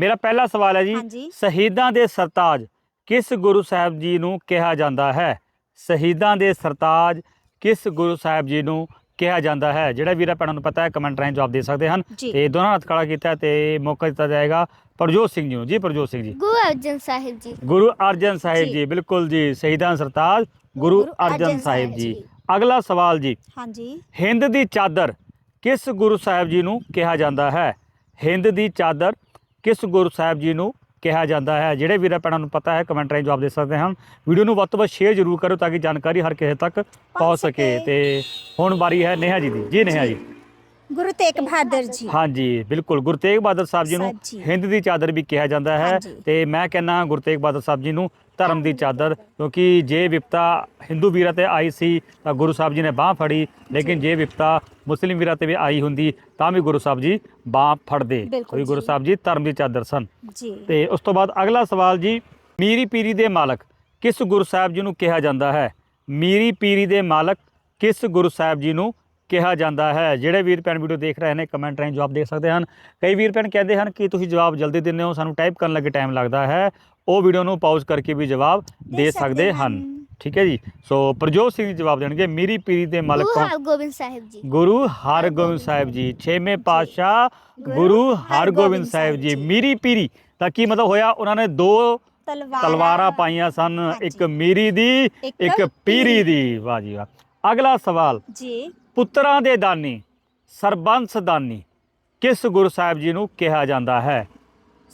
ਮੇਰਾ ਪਹਿਲਾ ਸਵਾਲ ਹੈ ਜੀ ਹਾਂਜੀ। ਸ਼ਹੀਦਾਂ ਦੇ ਸਰਤਾਜ ਕਿਸ ਗੁਰੂ ਸਾਹਿਬ ਜੀ ਨੂੰ ਕਿਹਾ ਜਾਂਦਾ ਹੈ? ਸ਼ਹੀਦਾਂ ਦੇ ਸਰਤਾਜ ਕਿਸ ਗੁਰੂ ਸਾਹਿਬ ਜੀ ਨੂੰ ਕਿਹਾ ਜਾਂਦਾ ਹੈ? ਜਿਹੜਾ ਵੀਰਾ ਭੈਣਾਂ ਨੂੰ ਪਤਾ ਹੈ ਕਮੈਂਟ ਰਾਹੀਂ ਜਵਾਬ ਦੇ ਸਕਦੇ ਹਨ। ਜੀ। ਤੇ ਦੋਨਾਂ ਹੱਥ ਖੜਾ ਕੀਤਾ ਤੇ ਮੌਕਾ ਦਿੱਤਾ ਜਾਏਗਾ ਪ੍ਰਜੋਤ ਸਿੰਘ ਜੀ ਨੂੰ। ਜੀ ਪ੍ਰਜੋਤ ਸਿੰਘ ਜੀ। ਗੁਰੂ ਅਰਜਨ ਸਾਹਿਬ ਜੀ। ਗੁਰੂ ਅਰਜਨ ਸਾਹਿਬ ਜੀ। ਜੀ। ਬਿਲਕੁਲ ਜੀ। ਸ਼ਹੀਦਾਂ ਸਰਤਾਜ ਗੁਰੂ ਅਰਜਨ ਸਾਹਿਬ ਜੀ। ਅਗਲਾ ਸਵਾਲ ਜੀ। ਹਾਂਜੀ। ਹਿੰਦ ਦੀ ਚਾਦਰ ਕਿਸ ਗੁਰੂ ਸਾਹਿਬ ਜੀ ਨੂੰ ਕਿਹਾ ਜਾਂਦਾ ਹੈ? ਹਿੰਦ ਦੀ ਚਾਦਰ ਕਿਸ ਗੁਰੂ ਸਾਹਿਬ ਜੀ ਨੂੰ ਕਿਹਾ ਜਾਂਦਾ ਹੈ? ਜਿਹੜੇ ਵੀਰਾਂ ਭੈਣਾਂ ਨੂੰ ਪਤਾ ਹੈ ਕਮੈਂਟ ਰਾਹੀਂ ਜਵਾਬ ਦੇ ਸਕਦੇ ਹਨ। ਵੀਡੀਓ ਨੂੰ ਵੱਧ ਤੋਂ ਵੱਧ ਸ਼ੇਅਰ ਜ਼ਰੂਰ ਕਰੋ ਤਾਂ ਕਿ ਜਾਣਕਾਰੀ ਹਰ ਕਿਸੇ ਤੱਕ ਪਹੁੰਚ ਸਕੇ। ਸਕੇ। ਤੇ ਹੁਣ ਵਾਰੀ ਹੈ ਨੇਹਾ ਜੀ ਦੀ। ਜੀ ਨੇਹਾ ਜੀ। ਗੁਰੂ ਤੇਗ ਬਹਾਦਰ ਜੀ। ਹਾਂਜੀ ਬਿਲਕੁਲ। ਗੁਰੂ ਤੇਗ ਬਹਾਦਰ ਸਾਹਿਬ ਜੀ ਨੂੰ ਸਾਹਿਬ ਜੀ। ਹਿੰਦ ਦੀ ਚਾਦਰ ਵੀ ਕਿਹਾ ਜਾਂਦਾ ਹੈ ਹਾਂਜੀ। ਤੇ ਮੈਂ ਕਹਿੰਨਾ ਗੁਰੂ ਤੇਗ ਬਹਾਦਰ ਸਾਹਿਬ ਜੀ ਨੂੰ ਧਰਮ ਦੀ ਚਾਦਰ ਕਿਉਂਕਿ ਜੇ ਵਿਪਤਾ ਹਿੰਦੂ ਵੀਰਾਂ ਤੇ ਆਈ ਸੀ ਤਾਂ ਗੁਰੂ ਸਾਹਿਬ ਜੀ ਨੇ ਬਾਹ ਫੜੀ ਲੇਕਿਨ ਜੇ। ਵਿਪਤਾ ਮੁਸਲਿਮ ਵੀਰਾਂ ਤੇ ਵੀ ਆਈ ਹੁੰਦੀ ਤਾਂ ਵੀ ਗੁਰੂ ਸਾਹਿਬ ਜੀ ਬਾਹ ਫੜਦੇ ਬਿਲਕੁਲ ਕੋਈ ਗੁਰੂ ਜੀ। ਸਾਹਿਬ ਜੀ ਧਰਮ ਦੀ ਚਾਦਰ ਸਨ। ਜੀ। ਤੇ ਉਸ ਤੋਂ ਬਾਅਦ ਅਗਲਾ ਸਵਾਲ ਜੀ ਮੀਰੀ ਪੀਰੀ ਦੇ ਮਾਲਕ ਕਿਸ ਗੁਰੂ ਸਾਹਿਬ ਜੀ ਨੂੰ ਕਿਹਾ ਜਾਂਦਾ ਹੈ? ਮੀਰੀ ਪੀਰੀ ਦੇ ਮਾਲਕ ਕਿਸ ਗੁਰੂ ਸਾਹਿਬ ਜੀ ਨੂੰ ਕਿਹਾ ਜਾਂਦਾ ਹੈ। ਜਿਹੜੇ ਵੀਰ ਭੈਣ ਵੀਡੀਓ ਦੇਖ ਰਹੇ ਨੇ ਕਮੈਂਟ ਰਾਹੀਂ ਜਵਾਬ ਦੇ ਸਕਦੇ ਹਨ। ਕਈ ਵੀਰ ਭੈਣ ਕਹਿੰਦੇ ਹਨ ਕਿ ਤੁਸੀਂ ਜਵਾਬ ਜਲਦੀ ਦਿੰਦੇ ਹੋ ਸਾਨੂੰ ਟਾਈਪ ਕਰਨ ਲੱਗੇ ਟਾਈਮ ਲੱਗਦਾ ਹੈ। ਉਹ ਵੀਡੀਓ ਨੂੰ ਪਾਜ਼ ਕਰਕੇ ਵੀ ਜਵਾਬ ਦੇ ਸਕਦੇ ਹਨ। ਠੀਕ ਹੈ ਜੀ। ਸੋ ਪ੍ਰਜੋਤ ਸਿੰਘ ਜਵਾਬ ਦੇਣਗੇ ਮੀਰੀ ਪੀਰੀ ਦੇ ਮਾਲਕ ਗੁਰੂ ਹਰਗੋਬਿੰਦ ਸਾਹਿਬ ਜੀ। ਗੁਰੂ ਹਰਗੋਬਿੰਦ ਸਾਹਿਬ ਜੀ। ਛੇਵੇਂ ਪਾਤਸ਼ਾਹ ਗੁਰੂ ਹਰਗੋਬਿੰਦ ਸਾਹਿਬ ਜੀ। ਮੀਰੀ ਪੀਰੀ ਦਾ ਕੀ ਮਤਲਬ ਹੋਇਆ? ਉਹਨਾਂ ਨੇ ਦੋ ਤਲਵਾਰਾਂ ਪਾਈਆਂ ਸਨ। ਇੱਕ ਮੀਰੀ ਦੀ ਇੱਕ ਪੀਰੀ ਦੀ। ਵਾਹ ਜੀ ਵਾਹ। ਅਗਲਾ ਸਵਾਲ ਜੀ। ਪੁੱਤਰਾਂ ਦੇ ਦਾਨੀ ਸਰਬੰਸ ਦਾਨੀ ਕਿਸ ਗੁਰੂ ਸਾਹਿਬ ਜੀ ਨੂੰ ਕਿਹਾ ਜਾਂਦਾ ਹੈ?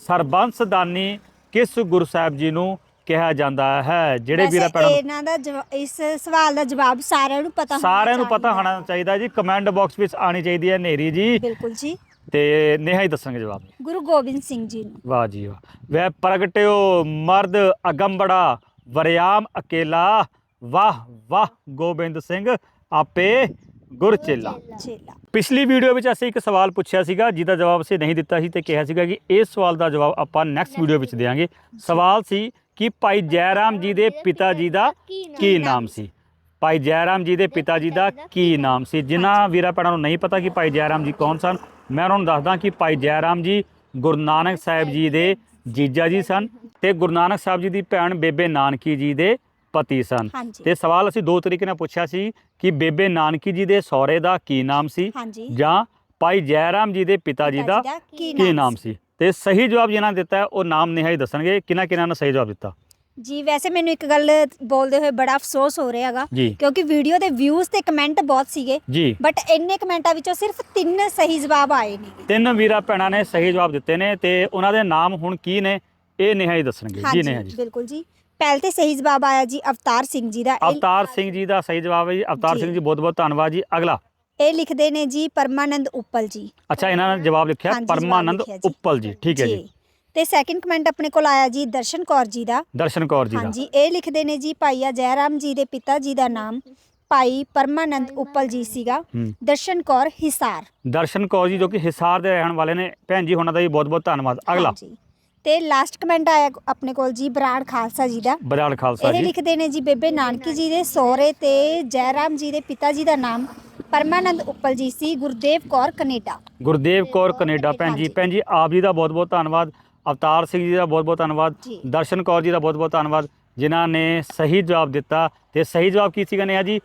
ਸਰਬੰਸ ਦਾਨੀ ਕਿਸ ਗੁਰੂ ਸਾਹਿਬ ਜੀ ਨੂੰ ਕਿਹਾ ਜਾਂਦਾ ਹੈ? ਜਿਹੜੇ ਵੈਸੇ ਵੀਰਾ ਭੈਣਾਂ ਨੂੰ ਇਹਨਾਂ ਦਾ ਜਵਾ- ਇਸ ਸਵਾਲ ਦਾ ਜਵਾਬ ਸਾਰਿਆਂ ਨੂੰ ਪਤਾ ਹੋਣਾ ਸਾਰਿਆਂ ਨੂੰ ਪਤਾ ਚਾਹੀਦਾ। ਹੋਣਾ ਚਾਹੀਦਾ ਜੀ। ਕਮੈਂਟ ਬਾਕਸ ਵਿੱਚ ਆਣੀ ਚਾਹੀਦੀ ਹੈ ਨੇਰੀ ਜੀ। ਬਿਲਕੁਲ ਜੀ। ਤੇ ਨੇਹਾ ਹੀ ਦੱਸਾਂਗੇ ਜਵਾਬ। ਗੁਰੂ ਗੋਬਿੰਦ ਸਿੰਘ ਜੀ ਨੂੰ। ਵਾਹ ਜੀ ਵਾਹ। ਵੈ ਪ੍ਰਗਟਿਓ ਮਰਦ ਅਗੰਬੜਾ ਵਰਿਆਮ ਅਕੇਲਾ ਵਾਹ ਵਾਹ ਗੋਬਿੰਦ ਸਿੰਘ ਆਪੇ ਗੁਰਚੇਲਾ ਚੇਲਾ। ਪਿਛਲੀ ਵੀਡੀਓ ਵਿੱਚ ਅਸੀਂ ਇੱਕ ਸਵਾਲ ਪੁੱਛਿਆ ਸੀਗਾ ਜਿਹਦਾ ਜਵਾਬ ਅਸੀਂ ਨਹੀਂ ਦਿੱਤਾ ਸੀ ਤੇ ਕਿਹਾ ਸੀਗਾ ਕਿ ਇਸ ਸਵਾਲ ਦਾ ਜਵਾਬ ਆਪਾਂ ਨੈਕਸਟ ਵੀਡੀਓ ਵਿੱਚ ਦੇਵਾਂਗੇ ਸਵਾਲ ਸੀ ਕਿ ਭਾਈ ਜੈਰਾਮ ਜੀ ਦੇ ਪਿਤਾ ਜੀ ਦਾ ਕੀ ਨਾਮ ਸੀ? ਭਾਈ ਜੈਰਾਮ ਜੀ ਦੇ ਪਿਤਾ ਜੀ ਦਾ ਕੀ ਨਾਮ ਸੀ? ਜਿਨ੍ਹਾਂ ਵੀਰਾਂ ਭੈਣਾਂ ਨੂੰ ਨਹੀਂ ਪਤਾ ਕਿ ਭਾਈ ਜੈਰਾਮ ਜੀ ਕੌਣ ਸਨ ਮੈਂ ਉਹਨਾਂ ਨੂੰ ਦੱਸਦਾ ਕਿ ਭਾਈ ਜੈਰਾਮ ਜੀ ਗੁਰੂ ਨਾਨਕ ਸਾਹਿਬ ਜੀ ਦੇ ਜੀਜਾ ਜੀ ਸਨ ਤੇ ਗੁਰੂ ਨਾਨਕ ਸਾਹਿਬ ਜੀ ਦੀ ਭੈਣ ਬੇਬੇ ਨਾਨਕੀ ਜੀ ਦੇ ਪਤੀ ਸਨ। ਹਾਂਜੀ। ਤੇ ਸਵਾਲ ਅਸੀਂ ਦੋ ਤਰੀਕੇ ਨਾਲ ਪੁੱਛਿਆ ਸੀ ਕਿ ਬੇਬੇ ਨਾਨਕੀ ਜੀ ਦੇ ਸਹੁਰੇ ਦਾ ਕੀ ਨਾਮ ਸੀ ਹਾਂਜੀ। ਜਾਂ ਭਾਈ ਜੈਰਾਮ ਜੀ ਦੇ ਪਿਤਾ ਜੀ ਦਾ ਕੀ ਨਾਮ ਸੀ? ਤੇ ਸਹੀ ਜਵਾਬ ਜਿਨ੍ਹਾਂ ਨੇ ਦਿੱਤਾ ਹੈ, ਉਹ ਨਾਮ ਨਿਹਾਈ ਦੱਸਣਗੇ। ਕਿਹਨਾਂ ਕਿਹਨਾਂ ਨੇ ਸਹੀ ਜਵਾਬ ਦਿੱਤਾ? ਜੀ ਵੈਸੇ ਮੈਨੂੰ ਇੱਕ ਗੱਲ ਬੋਲਦੇ ਹੋਏ ਬੜਾ ਅਫਸੋਸ ਹੋ ਰਿਹਾ ਹੈਗਾ ਜੀ। ਕਿਉਂਕਿ ਵੀਡੀਓ ਦੇ ਵਿਊਜ਼ ਤੇ ਕਮੈਂਟ ਬਹੁਤ ਸੀਗੇ। ਜੀ। ਬਟ ਇੰਨੇ ਕਮੈਂਟਾਂ ਵਿੱਚੋਂ ਸਿਰਫ ਤਿੰਨ ਸਹੀ ਜਵਾਬ ਆਏ ਨੇ। ਤਿੰਨ ਵੀਰਾ ਭੈਣਾਂ ਨੇ ਸਹੀ ਜਵਾਬ ਦਿੱਤੇ ਨੇ ਤੇ ਉਹਨਾਂ ਦੇ ਨਾਮ ਹੁਣ ਕੀ ਨੇ ਇਹ ਨਿਹਾਈ ਦੱਸਣਗੇ। ਜੀ ਨਿਹਾ ਜੀ। ਬਿਲਕੁਲ ਜੀ। ਪਹਿਲ ਤੇ ਸਹੀ ਜਵਾਬ ਆਇਆ ਜੀ ਅਵਤਾਰ ਸਿੰਘ ਜੀ ਦਾ। ਅਵਤਾਰ ਸਿੰਘ ਜੀ ਦਾ ਸਹੀ ਜਵਾਬ ਹੈ ਜੀ। ਅਵਤਾਰ ਜੀ। ਸਿੰਘ ਜੀ ਬਹੁਤ ਬਹੁਤ ਧੰਨਵਾਦ ਜੀ। ਅਗਲਾ। ਇਹ ਲਿਖਦੇ ਨੇ ਜੀ ਪਰਮਾਨੰਦ ਉੱਪਲ ਜੀ। ਅੱਛਾ ਇਹਨਾਂ ਨੇ ਜਵਾਬ ਲਿਖਿਆ ਹਾਂਜੀ, ਜਵਾਬ ਪਰਮਾਨੰਦ ਲਿਖਿਆ ਜੀ। ਉੱਪਲ ਜੀ। ਠੀਕ ਹੈ ਜੀ। ਤੇ ਸੈਕਿੰਡ ਕਮੈਂਟ ਆਪਣੇ ਕੋਲ ਆਇਆ ਜੀ ਦਰਸ਼ਨ ਕੌਰ ਜੀ ਦਾ। ਦਰਸ਼ਨ ਕੌਰ ਜੀ ਦਾ। ਹਾਂਜੀ ਇਹ ਲਿਖਦੇ ਨੇ ਜੀ ਭਾਈਆ ਜੈਰਾਮ ਜੀ ਦੇ ਪਿਤਾ ਜੀ ਦਾ ਨਾਮ ਭਾਈ ਪਰਮਾਨੰਦ ਉੱਪਲ ਜੀ ਸੀਗਾ। ਹੂੰ। ਦਰਸ਼ਨ ਕੌਰ ਹਿਸਾਰ। ਦਰਸ਼ਨ ਕੌਰ ਜੀ ਜੋ ਕਿ ਹਿਸਾਰ ਦੇ ਰਹਿਣ ਵਾਲੇ ਨੇ। ਭੈਣ ਜੀ ਉਹਨਾਂ ਦਾ ਵੀ ਬਹੁਤ ਬਹੁਤ ਧੰਨਵਾਦ। ਅਗਲਾ। ਹਾਂਜੀ। ਤੇ ਲਾਸਟ ਕਮੈਂਟ ਆਇਆ ਆਪਣੇ ਕੋਲ ਜੀ ਬਰਾੜ ਖਾਲਸਾ ਜੀ ਦਾ। ਬਰਾੜ ਖਾਲਸਾ ਇਹ ਜੀ। ਲਿਖਦੇ ਨੇ ਜੀ ਬੇਬੇ ਨਾਨਕੀ ਜੀ ਦੇ ਸਹੁਰੇ ਤੇ ਜੈਰਾਮ ਜੀ ਦੇ ਪਿਤਾ ਜੀ ਦਾ ਨਾਮ ਪਰਮਾਨੰਦ ਉੱਪਲ ਜੀ ਸੀ ਗੁਰਦੇਵ ਕੌਰ ਕੈਨੇਡਾ। ਗੁਰਦੇਵ ਕੌਰ ਕੈਨੇਡਾ ਭੈਣ ਜੀ। ਭੈਣ ਜੀ ਆਪ ਜੀ ਦਾ ਬਹੁਤ ਬਹੁਤ ਧੰਨਵਾਦ। ਅਵਤਾਰ ਸਿੰਘ ਜੀ ਦਾ ਬਹੁਤ ਬਹੁਤ ਧੰਨਵਾਦ। ਜੀ। ਦਰਸ਼ਨ ਕੌਰ ਜੀ ਦਾ ਬਹੁਤ ਬਹੁਤ ਧੰਨਵਾਦ ਜਿਨ੍ਹਾਂ ਨੇ ਸਹੀ ਜਵਾਬ ਦਿੱਤਾ। ਤੇ ਸਹੀ ਜਵਾਬ ਕੀ ਸੀਗਾ ਨੇਹਾ ਜੀ?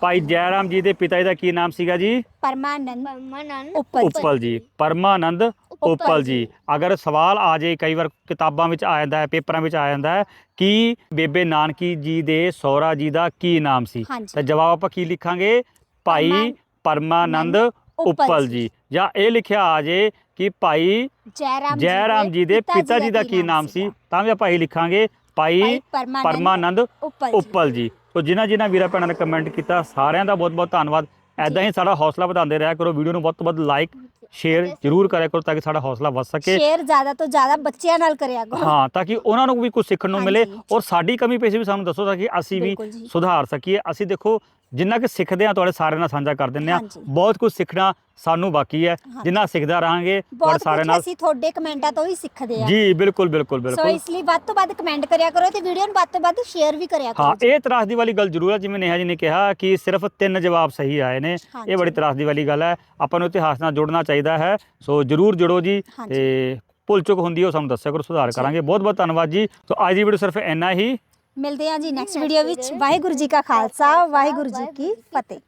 ਭਾਈ ਜੈਰਾਮ ਜੀ ਦੇ ਪਿਤਾ ਜੀ ਦਾ ਕੀ ਨਾਮ ਸੀਗਾ ਜੀ? ਪਰਮਾਨੰਦ। ਪਰਮਾਨੰਦ। ਉੱਪਲ ਜੀ। ਉੱਪਲ ਜੀ। ਪਰਮਾਨੰਦ ਉੱਪਲ ਜੀ। ਅਗਰ ਸਵਾਲ ਆ ਜਾਏ ਕਈ ਵਾਰ ਕਿਤਾਬਾਂ ਵਿੱਚ ਆ ਜਾਂਦਾ ਹੈ ਪੇਪਰਾਂ ਵਿੱਚ ਆ ਜਾਂਦਾ ਹੈ ਕਿ ਬੇਬੇ ਨਾਨਕੀ ਜੀ ਦੇ ਸਹੁਰਾ ਜੀ ਦਾ ਕੀ ਨਾਮ ਸੀ? ਹਾਂਜੀ। ਤਾਂ ਜਵਾਬ ਆਪਾਂ ਕੀ ਲਿਖਾਂਗੇ? ਭਾਈ ਪਰਮਾ- ਪਰਮਾਨੰਦ ਉੱਪਲ ਜੀ। ਜੀ। ਜਾਂ ਇਹ ਲਿਖਿਆ ਆ ਜੇ ਕਿ ਭਾਈ ਜੈਰਾਮ ਜੈਰਾਮ ਜੀ ਦੇ ਪਿਤਾ ਜੀ ਦਾ ਕੀ ਨਾਮ ਸੀ? ਤਾਂ ਵੀ ਆਪਾਂ ਇਹ ਲਿਖਾਂਗੇ ਭਾਈ ਭਾਈ ਪਰਮਾਨੰਦ ਪਰਮਾਨੰਦ ਉੱਪਲ ਜੀ। ਉੱਪਲ ਜੀ। ਤੋ ਜਿਨ੍ਹਾਂ ਜਿਨ੍ਹਾਂ ਵੀਰਾਂ ਭੈਣਾਂ ਨੇ ਕਮੈਂਟ ਕੀਤਾ ਸਾਰਿਆਂ ਦਾ ਬਹੁਤ ਬਹੁਤ ਧੰਨਵਾਦ। ਐਦਾਂ ਹੀ ਸਾਡਾ ਹੌਸਲਾ ਵਧਾਉਂਦੇ ਰਿਹਾ ਕਰੋ ਵੀਡੀਓ ਨੂੰ ਵੱਧ ਤੋਂ ਵੱਧ ਲਾਈਕ ਸ਼ੇਅਰ ਜ਼ਰੂਰ ਕਰਿਆ ਕਰੋ ਤਾਂ ਕਿ ਸਾਡਾ ਹੌਸਲਾ ਵੱਧ ਸਕੇ। ਸ਼ੇਅਰ ਜ਼ਿਆਦਾ ਤੋਂ ਜ਼ਿਆਦਾ ਬੱਚਿਆਂ ਨਾਲ ਕਰਿਆ ਕਰੋ। ਹਾਂ ਤਾਂ ਕਿ ਉਹਨਾਂ ਨੂੰ ਵੀ ਕੁਝ ਸਿੱਖਣ ਨੂੰ ਮਿਲੇ। ਔਰ ਸਾਡੀ ਕਮੀ ਪੇਸ਼ੀ ਵੀ ਸਾਨੂੰ ਦੱਸੋ ਤਾਂ ਕਿ ਅਸੀਂ ਵੀ। ਸੁਧਾਰ ਸਕੀਏ। ਅਸੀਂ ਦੇਖੋ ਜਿੰਨਾ ਕਿ ਸਿੱਖਦੇ ਆ ਤੁਹਾਡੇ ਸਾਰਿਆਂ ਨਾਲ ਸਾਂਝਾ ਕਰ ਦਿੰਦੇ ਆ ਹਾਂਜੀ। ਬਹੁਤ ਕੁਝ ਸਿੱਖਣਾ ਸਾਨੂੰ ਬਾਕੀ ਹੈ। ਹਾਂਜੀ। ਜਿੰਨਾ ਸਿੱਖਦਾ ਰਹਾਂਗੇ ਤੁਹਾਡੇ ਬਹੁਤ ਸਾਰਿਆਂ ਕੁਝ ਨਾਲ ਅਸੀਂ ਤੁਹਾਡੇ ਕਮੈਂਟਾਂ ਤੋਂ ਹੀ ਸਿੱਖਦੇ ਆ ਜੀ ਬਿਲਕੁਲ ਬਿਲਕੁਲ ਸੋ ਬਿਲਕੁਲ। ਇਸ ਲਈ ਵੱਧ ਤੋਂ ਵੱਧ ਕਮੈਂਟ ਕਰਿਆ ਕਰੋ ਤੇ ਵੀਡੀਓ ਨੂੰ ਵੱਧ ਤੋਂ ਵੱਧ ਸ਼ੇਅਰ ਵੀ ਕਰਿਆ ਕਰੋ ਹਾਂ ਜੀ। ਇਹ ਤਰਾਸਦੀ ਵਾਲੀ ਗੱਲ ਜ਼ਰੂਰ ਹੈ ਜਿਵੇਂ ਨੇਹਾ ਜੀ ਨੇ ਕਿਹਾ ਕਿ ਸਿਰਫ ਤਿੰਨ ਜਵਾਬ ਸਹੀ ਆਏ ਨੇ। ਇਹ ਬੜੀ ਹਾਂਜੀ। ਤਰਾਸਦੀ ਵਾਲੀ ਗੱਲ ਹੈ। ਆਪਾਂ ਨੂੰ ਇਤਿਹਾਸ ਨਾਲ ਜੁੜਨਾ ਚਾਹੀਦਾ ਹੈ। ਸੋ ਜ਼ਰੂਰ ਜੁੜੋ ਜੀ ਹਾਂਜੀ। ਤੇ ਭੁੱਲ ਚੁੱਕ ਹੁੰਦੀ ਹੈ ਉਹ ਸਾਨੂੰ ਦੱਸਿਆ ਕਰੋ ਸੁਧਾਰ ਕਰਾਂਗੇ। ਬਹੁਤ ਬਹੁਤ ਧੰਨਵਾਦ ਜੀ। ਸੋ ਅੱਜ ਦੀ ਵੀਡੀਓ ਸਿਰਫ ਇੰਨਾ ਹੀ। ਮਿਲਦੇ ਹਾਂ ਜੀ ਨੈਕਸਟ ਵੀਡੀਓ ਵਿੱਚ। ਵਾਹਿਗੁਰੂ ਜੀ ਕਾ ਖਾਲਸਾ ਵਾਹਿਗੁਰੂ ਜੀ ਕੀ ਫਤਿਹ।